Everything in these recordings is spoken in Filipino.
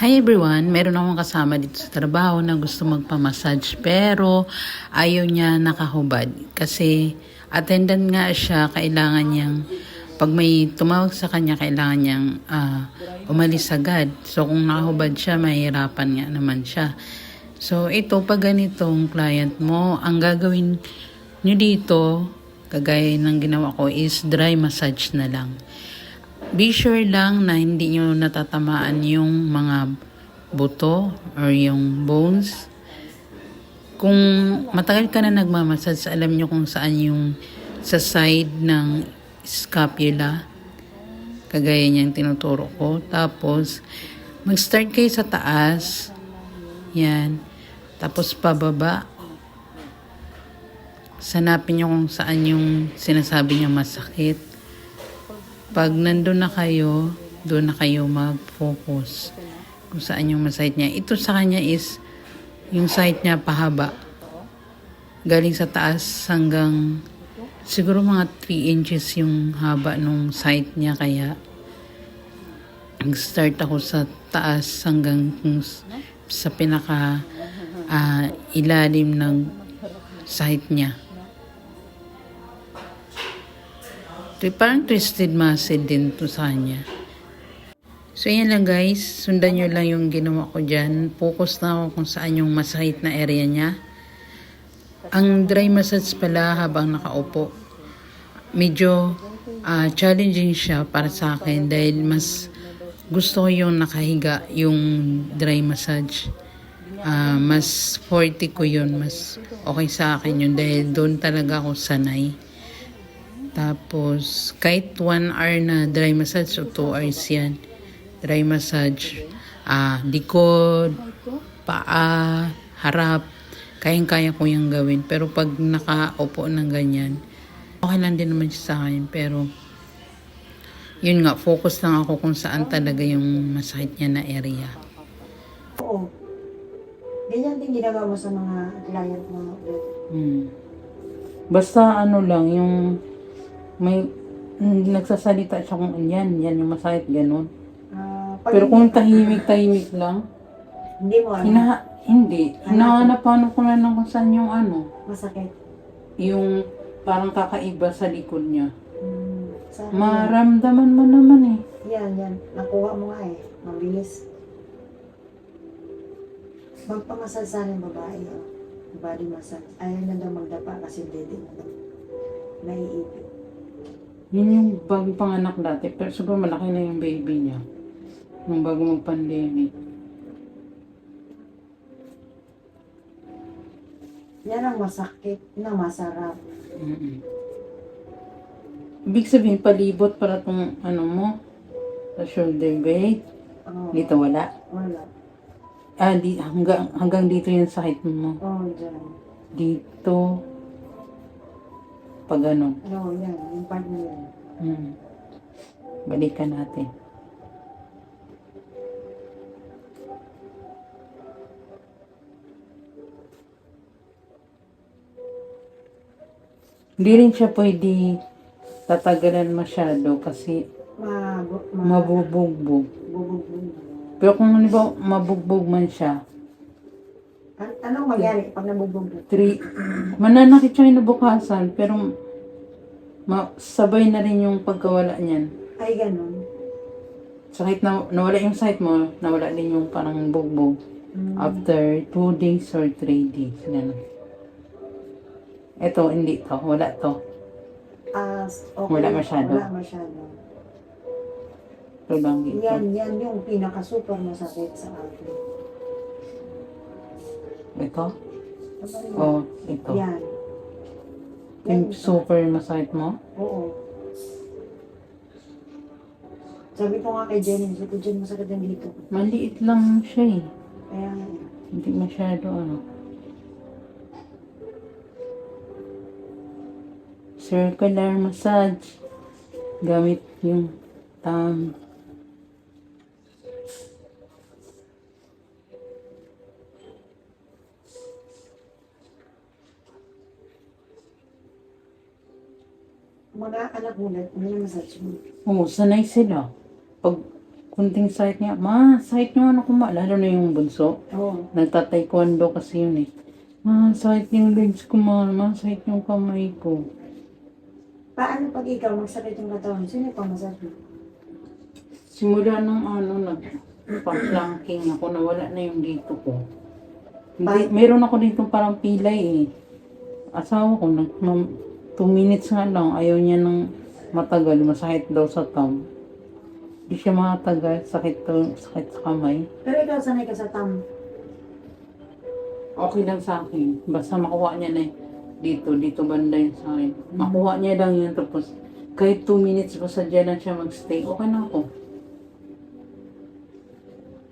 Hi everyone, meron akong kasama dito sa trabaho na gusto magpamassage pero ayaw niya nakahubad kasi attendant nga siya, kailangan niyang pag may tumawag sa kanya, kailangan niyang ah, umalis agad. So kung nakahubad siya, mahirapan nga naman siya. So ito, pag ganitong client mo, ang gagawin niyo dito, kagaya ng ginawa ko, is dry massage na lang. Be sure lang na hindi nyo natatamaan yung mga buto or yung bones. Kung matagal ka na nagmamassage, alam nyo kung saan yung sa side ng scapula. Kagaya niyang tinuturo ko. Tapos, mag-start kayo sa taas. Yan. Tapos pababa. Sanapin nyo kung saan yung sinasabi niya masakit. Pag nandun na kayo, doon na kayo mag-focus kung saan yung masite niya. Ito sa kanya is yung site niya pahaba. Galing sa taas hanggang siguro mga 3 inches yung haba nung site niya kaya nag-start ako sa taas hanggang sa pinaka ah, ilalim ng site niya. Ito, parang twisted muscle din to sa kanya. So, yan lang guys. Sundan nyo lang yung ginawa ko dyan. Focus na ako kung saan yung masakit na area niya. Ang dry massage pala habang nakaupo. Medyo ah, challenging siya para sa akin dahil mas gusto ko yung nakahiga, yung dry massage. Ah, mas 40 ko yun. Mas okay sa akin yun dahil doon talaga ako sanay. Tapos, kahit 1 hour na dry massage o 2 hours yan. Dry massage, ah, likod, paa, harap, kayang-kaya ko yung gawin. Pero pag nakaupo ng ganyan, okay lang din naman siya sa akin. Pero, yun nga, focus lang ako kung saan talaga yung masakit niya na area. Oo. Ganyan din ginagawa sa mga client mo. Hmm. Basta ano lang, yung may mm, nagsasalita siya kung yan, yan yung masakit, ganun. Ah, pag Pero kung tahimik-tahimik lang, hindi mo ano, hina, hindi. Hinahanap-hanap ko na lang kung saan yung ano, masakit. yung parang kakaiba sa likod niya. Hmm, sa Maramdaman mo naman eh. yan, yan. Nakuha mo nga eh. Mabilis. Magpamasal sa akin babae. Oh. Body massage. Ayaw na daw magdapa kasi dede na daw. Naiipit. Yun yung bago panganak dati, pero siguro malaki na yung baby niya. Nung bago mag-pandemic. Yan ang masakit na masarap. mm Ibig sabihin, palibot para tong ano mo, sa shoulder blade. Oo. Dito wala. Wala. Ah, di, hanggang, hanggang dito yung sakit mo. Oo, oh, dyan. Dito. Pag ano. Oo, yan. Yung part na yan. Hmm. Balikan natin. Hindi rin siya pwede tatagalan masyado kasi Ma, ma, mabubugbog. bubugbog. Pero kung ano ba mabugbog man siya, mangyari pag nabubugbog? three, mananakit siya inabukasan pero ma- sabay na rin yung pagkawala niyan. Ay, ganun. So kahit na, nawala yung sight mo, nawala din yung parang bugbog. Mm. After 2 days or 3 days. Ganun. Ito, hindi to. Wala to. As, okay. Wala masyado. Wala masyado. Ito lang dito. Yan, yan yung pinaka-super masakit sa akin. Ito? Ano rin? O, ito. Yan. Yung super masakit mo? Oo. Sabi ko nga kay Jenny, sabi ko, Jen, masakit yan dito. Maliit lang siya eh. Kaya. Hindi masyado ano. Circular massage. Gamit yung thumb. Yung massage mo? Oo, sanay sila. Pag kunting sakit niya. Ma, sakit yung ano ko ma. Lalo na yung bunso. Oo. Nagtataekwondo kasi yun eh. Ma, sakit yung legs ko ma. Ma, sakit yung kamay ko. Paano pag ikaw magsakit yung katawan? Sino pa masabi? Simula nung ano, nag pa-planking ako, nawala na yung dito ko. Hindi, meron ako dito parang pilay eh. Asawa ko, nag, 2 minutes nga lang, ayaw niya ng matagal, masakit daw sa thumb. Hindi siya matagal, sakit to, sakit sa kamay. Pero ikaw sanay ka sa tam. Okay lang sa akin. Basta makuha niya na eh. dito, dito banda yun sa akin. Makuha niya lang yun, tapos kahit 2 minutes basta dyan na siya magstay, okay na ako.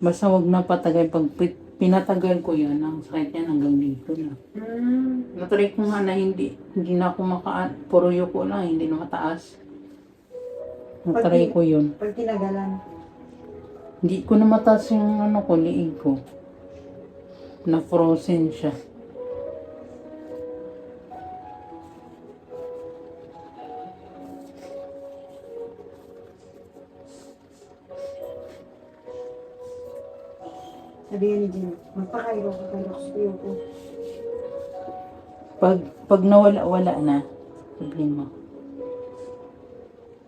Basta wag na patagal. Pag pi- pinatagal ko yan, ang sakit niya hanggang dito na. Mm. Natry ko nga na hindi, hindi na ako makaan. Puro yuko lang, hindi na mataas. Natry ko yun. Pag tinagalan. Hindi ko na mataas yung ano ko, liig ko. Na frozen siya. Sabihan ni Jim, magpakairo ka kayo sa iyo ko. Pag, pag nawala-wala na, sabihin mo.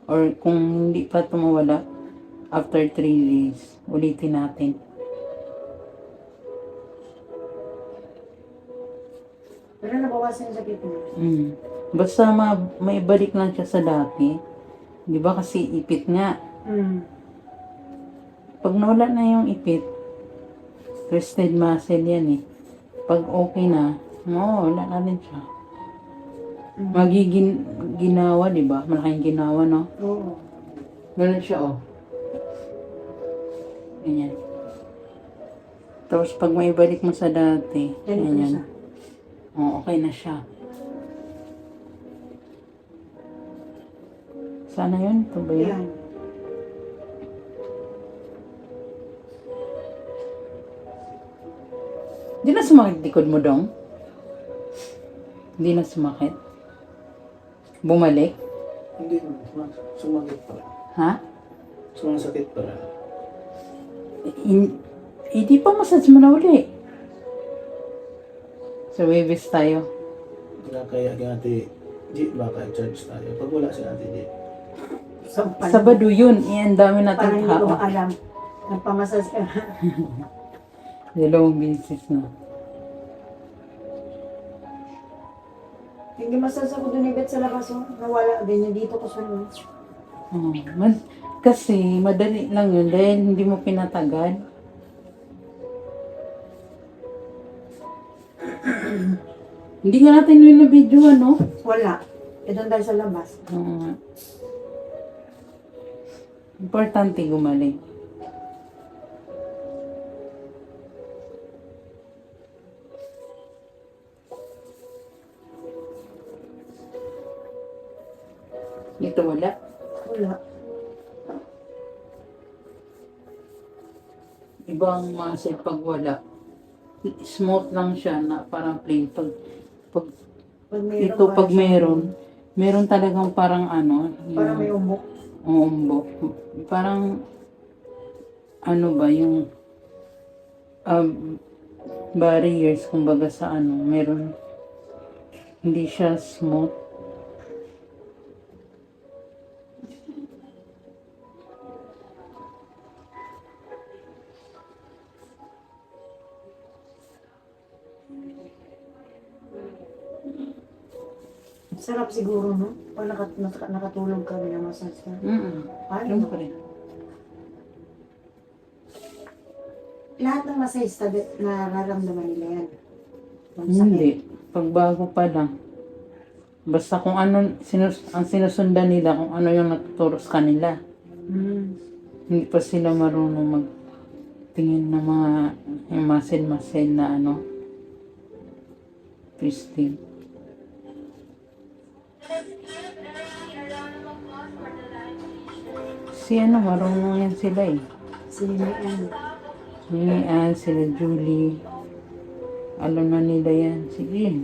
Or kung hindi pa tumawala, after 3 days, ulitin natin. Pero nabawasan sakit mo. Mm. Basta ma may balik lang siya sa dati. Di ba kasi ipit nga. Mm. Pag nawala na yung ipit, twisted muscle yan eh. Pag okay na, oo, wala na rin siya. Mm. Magiging ginawa, di ba? Malaking ginawa, no? Oo. Ganun siya, oh. Ganyan. Tapos pag may balik mo sa dati, siya. ganyan. Oh, okay na siya. Sana yun? Ito ba yun? Yan. Hindi na sumakit likod mo dong? Hindi na sumakit? Bumalik? Hindi, suma- sumakit pa. Ha? Sumasakit pa hindi pa massage mo na uli. So, waves tayo. Kinakaya kay Ate G, baka i-charge tayo. Pag wala si Ate G, Sampal. Sabado yun. Eh, ang dami Parang natin hindi ko tao. alam. Nagpamasas ka. Dalawang beses na. Hindi masas ako dun ibet sa labas. Oh. Nawala din yung dito ko sa lunch. Oh, kasi madali lang yun dahil hindi mo pinatagal. hindi nga natin yun na video ano. Wala. E doon tayo sa labas. Oo nga. Importante gumaling. Dito wala. Wala. Ibang muscle pag wala. Smooth lang siya na parang plain. Pag, pag Pag mayroon ito pag meron, meron talagang parang ano. Parang may yung- umbok. Uumbok. Parang, ano ba, yung um, barriers, kumbaga sa ano, meron, hindi siya smooth. Sarap siguro, no? Pag nakat nakat- nakatulog ka, minamassage ka. Mm Paano? Siyempre. Lahat ng massage tabi, nararamdaman nila yan. Hindi. Pagbago pa lang. Basta kung ano, sinus, ang sinusundan nila, kung ano yung natuturo sa kanila. Mm. Hindi pa sila marunong magtingin ng mga yung muscle-muscle na ano, twisting. Si ano, marunong yan sila eh. Si Mian. Si Mian, sila Julie. Alam na nila yan. Sige.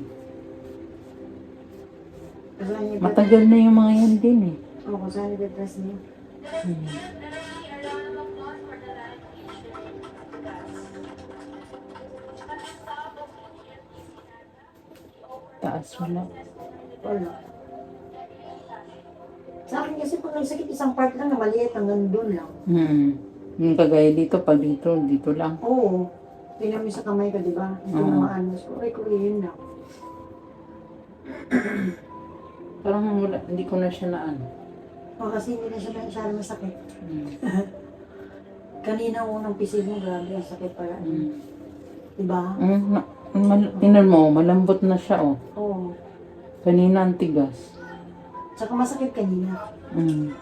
Matagal na yung mga yan din eh. Oo, oh, kasali ka dress niya. Hmm. Taas wala. Wala. Pag nagsakit isang part lang na maliit hanggang doon lang. Hmm. Yung kagaya dito, pag dito, dito lang. Oo. Tingnan mo sa kamay ko, di ba? Hindi Oo. na maano. So, ay, ko yun lang. Parang wala, hindi ko na siya naan. O, kasi hindi na siya masyado masakit. Hmm. Kanina unang pisil mo, grabe, ang sakit pala. Hmm. Di ba? Mm, ma- mal- tingnan mo, malambot na siya, oh. Oo. Kanina ang tigas. Tsaka masakit kanina. Mm.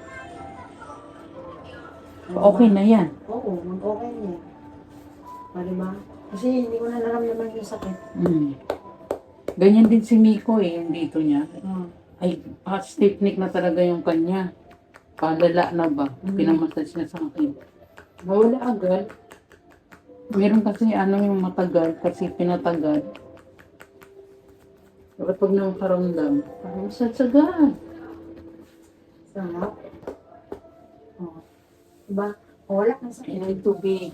Okay na yan. Oo, mag-okay na yan. O, di ba? Kasi hindi ko na naramdaman yung sakit. Mm. Ganyan din si Miko eh, yung dito niya. Oo. Ay, hot stiffneck na talaga yung kanya. Palala na ba? Mm. Pinamassage niya sa akin. Nawala agad. Meron kasi ano yung matagal, kasi pinatagal. Dapat pag nakakaramdam, parang massage agad. Sarap. Oo. Diba? O, wala kang sakit. Inay tubig.